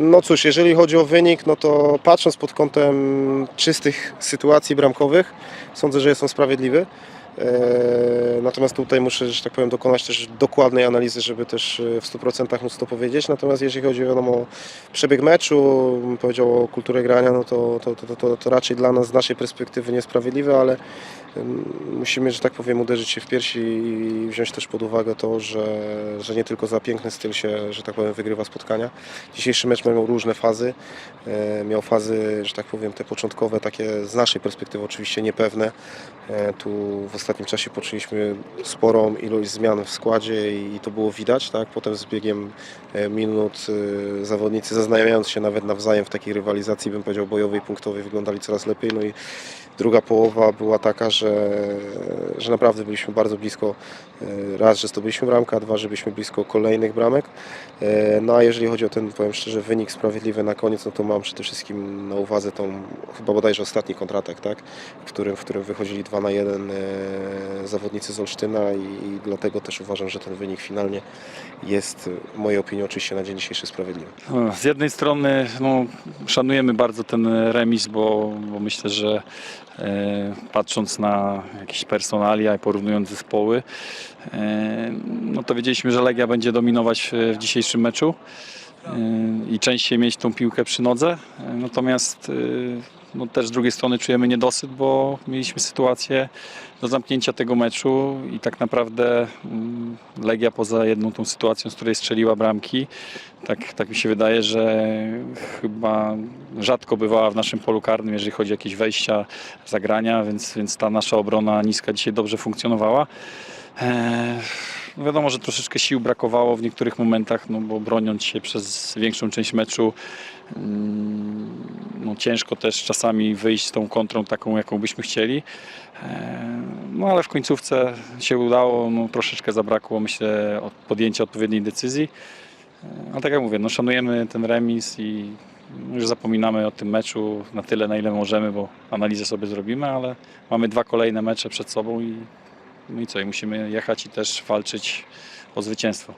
No cóż, jeżeli chodzi o wynik, no to patrząc pod kątem czystych sytuacji bramkowych, sądzę, że jest on sprawiedliwy. Eee, Natomiast tutaj muszę, że tak powiem, dokonać też dokładnej analizy, żeby też e, w 100% móc to powiedzieć. Natomiast jeżeli chodzi wiadomo, o przebieg meczu, powiedział o kulturę grania, no to, to, to, to, to raczej dla nas z naszej perspektywy niesprawiedliwe, ale musimy, że tak powiem, uderzyć się w piersi i wziąć też pod uwagę to, że, że nie tylko za piękny styl się, że tak powiem, wygrywa spotkania. Dzisiejszy mecz miał różne fazy. E, Miał fazy, że tak powiem, te początkowe, takie z naszej perspektywy oczywiście niepewne. E, Tu w ostatnim czasie poczuliśmy sporą ilość zmian w składzie i to było widać. Tak? Potem z biegiem e, minut e, zawodnicy zaznajamiając się nawet nawzajem w takiej rywalizacji, bym powiedział, bojowej, punktowej, wyglądali coraz lepiej. No i druga połowa była taka, że, że naprawdę byliśmy bardzo blisko. e, Raz, że zdobyliśmy bramkę, a dwa, że byliśmy blisko kolejnych bramek. No a jeżeli chodzi o ten, powiem szczerze, wynik sprawiedliwy na koniec, no to mam przede wszystkim na uwadze tą, chyba bodajże ostatni kontratak, tak? w, którym, w którym wychodzili 2 na 1 e, zawodnicy z Olsztyna i, dlatego też uważam, że ten wynik finalnie jest w mojej opinii oczywiście na dzień dzisiejszy sprawiedliwy. No, Z jednej strony no, szanujemy bardzo ten remis, bo, bo myślę, że e, patrząc na jakieś personalia i porównując zespoły, e, no to wiedzieliśmy, że Legia będzie dominować w, w dzisiejszym meczu e, i częściej mieć tą piłkę przy nodze. E, Natomiast e, no, też z drugiej strony czujemy niedosyt, bo mieliśmy sytuację do zamknięcia tego meczu i tak naprawdę mm, Legia poza jedną tą sytuacją, z której strzeliła bramki, tak, tak mi się wydaje, że chyba rzadko bywała w naszym polu karnym, jeżeli chodzi o jakieś wejścia, zagrania, więc, więc ta nasza obrona niska dzisiaj dobrze funkcjonowała. Eee, wiadomo, że troszeczkę sił brakowało w niektórych momentach, no bo broniąc się przez większą część meczu, mm, no ciężko też czasami wyjść z tą kontrą taką, jaką byśmy chcieli. Eee, No ale w końcówce się udało, no, troszeczkę zabrakło myślę od podjęcia odpowiedniej decyzji. A tak jak mówię, no szanujemy ten remis i już zapominamy o tym meczu na tyle, na ile możemy, bo analizę sobie zrobimy, ale mamy dwa kolejne mecze przed sobą i, no i co, i musimy jechać i też walczyć o zwycięstwo.